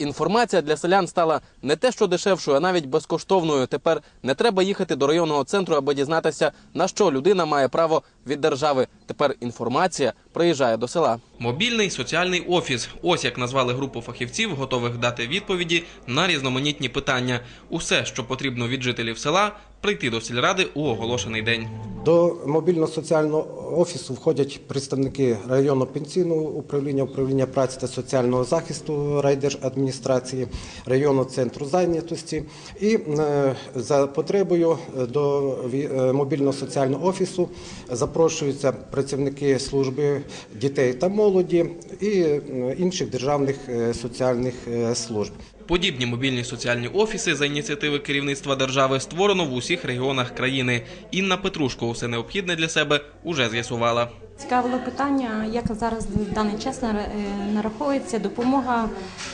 інформація для селян стала не те, що дешевшою, а навіть безкоштовною. Тепер не треба їхати до районного центру, аби дізнатися, на що людина має право від держави. Тепер інформація приїжджає до села. Мобільний соціальний офіс. Ось як назвали групу фахівців, готових дати відповіді на різноманітні питання. Усе, що потрібно від жителів села, прийти до сільради у оголошений день. До мобільно-соціального офісу входять представники районного пенсійного управління, управління праці та соціального захисту райдержадміністрації, районного центру зайнятості. І е, за потребою до е, мобільно-соціального офісу запрошуються працівники служби дітей та молоді і е, інших державних е, соціальних е, служб. Подібні мобільні соціальні офіси за ініціативи керівництва держави створено в усіх регіонах країни. Інна Петрушко усе необхідне для себе уже з'ясувала. Цікавило питання, як зараз в даний час е, нараховується допомога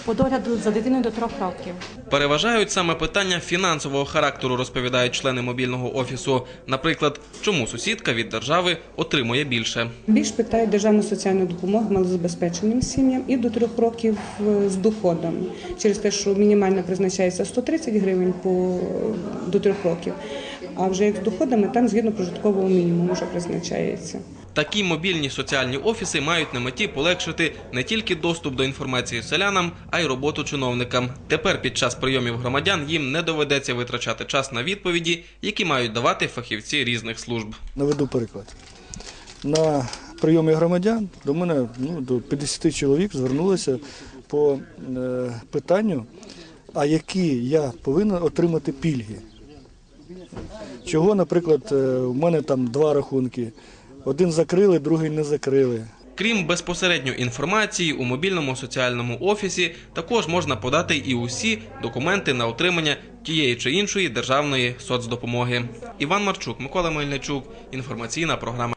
по догляду за дитиною до трьох років. Переважають саме питання фінансового характеру, розповідають члени мобільного офісу. Наприклад, чому сусідка від держави отримує більше. Більш питають державну соціальну допомогу малозабезпеченим сім'ям і до трьох років е, з доходами. Через те, що мінімально призначається 130 гривень по, до трьох років, а вже як з доходами, там згідно прожиткового мінімуму вже призначається. Такі мобільні соціальні офіси мають на меті полегшити не тільки доступ до інформації селянам, а й роботу чиновникам. Тепер під час прийомів громадян їм не доведеться витрачати час на відповіді, які мають давати фахівці різних служб. Наведу приклад. На прийомі громадян до мене ну, до 50 чоловік звернулося по е, питанню, а які я повинен отримати пільги. Чого, наприклад, е, в мене там два рахунки. Один закрили, другий не закрили. Крім безпосередньої інформації, у мобільному соціальному офісі також можна подати і усі документи на отримання тієї чи іншої державної соцдопомоги. Іван Марчук, Микола Мельничук. Інформаційна програма.